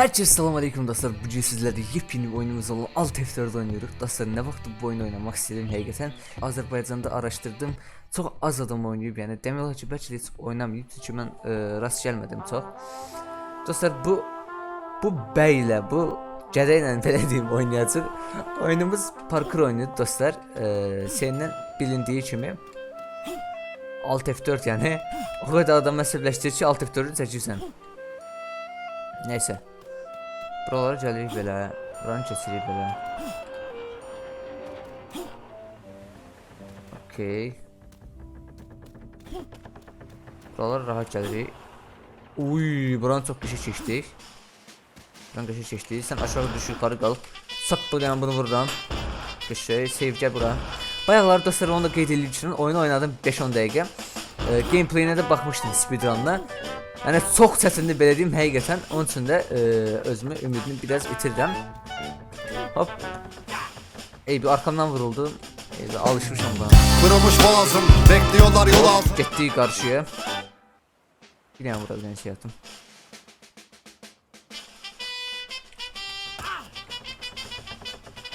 Herkese selam aleyküm dostlar. Bugün sizlerle yepyeni bir oyunumuz olan Alt F4'de oynuyoruz. Dostlar ne vakti bu oyunu oynamak istedim həqiqətən. Azərbaycanda araşdırdım. Çox az adam oynayıb, yəni demək olar ki, bəlkə də heç oynamayıb. Çünki mən e, rast gəlmədim çox. Dostlar bu bu bəylə, bu gədəylə belə deyim oynayacaq. Oyunumuz parkur oyunudur dostlar. E, sendən bilindiyi kimi Alt F4 yəni o qədər adam əsəbləşdirir ki, Alt F4-ü çəkirsən. Neyse. Buralara gəlirik belə. Buranı keçirik belə. Okey. Buralara rahat gəlirik. Uy, buranı çox qəşəng keçdik. Buranı qəşəng keçdik. Sən aşağı düş, yuxarı qal. Sap buradan bunu vururam. Qəşəng, save bura. Bayaqlar dostlar onu da qeyd ki, oyunu oynadım 5-10 dəqiqə. E, gameplayinə də baxmışdım speedrunla. Yəni çox çətindir belə deyim həqiqətən. Onun üçün də e, özümü ümidimi biraz itirirəm. Hop. Ey bir arkamdan vuruldu. Ey alışmışam buna. Kırılmış boğazım bekliyorlar yol alt Hop, getdi qarşıya. Bir dənə vura bir dənə şey yaptım.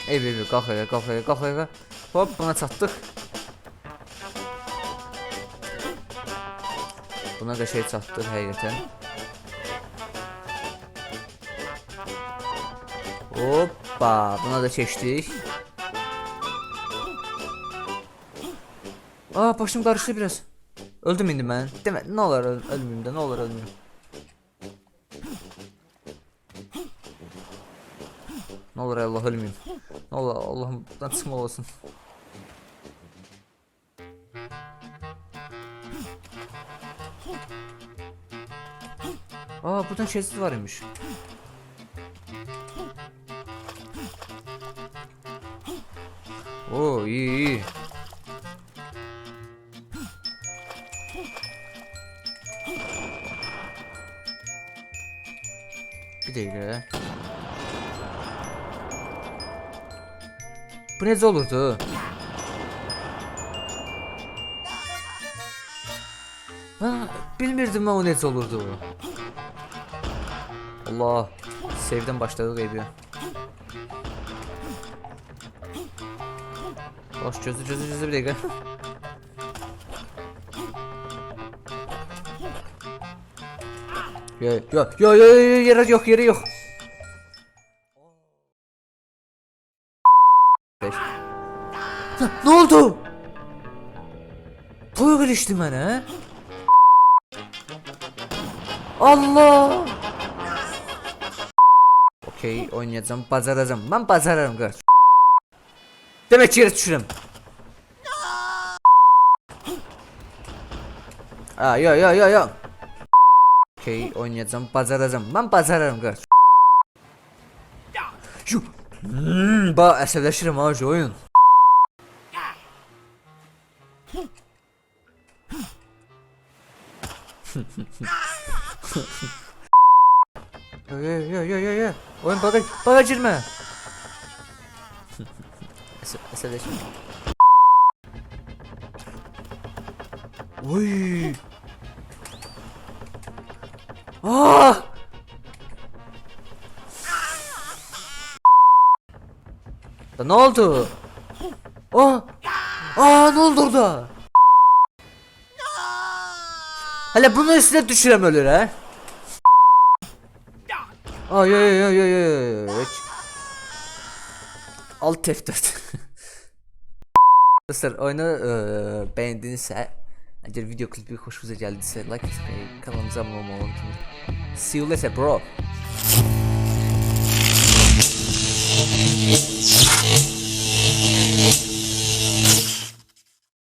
Ey ey ey qalx ayağa qalx ayağa qalx ayağa. Hop buna çatdıq. Buna qəşəng çatdıq həqiqətən. Hoppa buna da keçdik. Aa başım karıştı biraz. Öldüm indi ben. Deme ne olur öl ölmeyeyim de ne olur ölmeyeyim. Ne olur Allah ölmeyeyim. Ne olur Allah'ım buradan çıkma olasın. Aa buradan şeysiz varmış. Oo iyi iyi. Bir dakika. Bu necə olurdu? Ha, bilmirdim mən o necə olurdu. Allah. Save'den başladı geliyor. Boş çözü çözü çözü bir dakika. Yo yo yo yo yo yere yok yere yok. Ne oldu? Toy girişti bana. Allah. Okey oynayacağım bacaracağım. Ben bacarırım kardeş. Demek yere düşürüm. Aa yo yo yo yo. Okey oynayacağım bacaracağım. Ben bacarırım kardeş. Şu hmm, ba əsəbləşirəm ha şu oyun. Yo yo yo yo yo yo. Oyun baga baga girmə. Əsəb əsəbləşmə. Oy. Ah! Da ne oldu? Aa! Aa ne oldu orada? Hele bunu üstüne düşürem ölür ha. Ay ay ay ay ay. Alt F4. Arkadaşlar oyunu e, beğendinizse eğer video klibi hoşunuza geldiyse like atmayı kanalımıza abone olmayı unutmayın. See you later bro.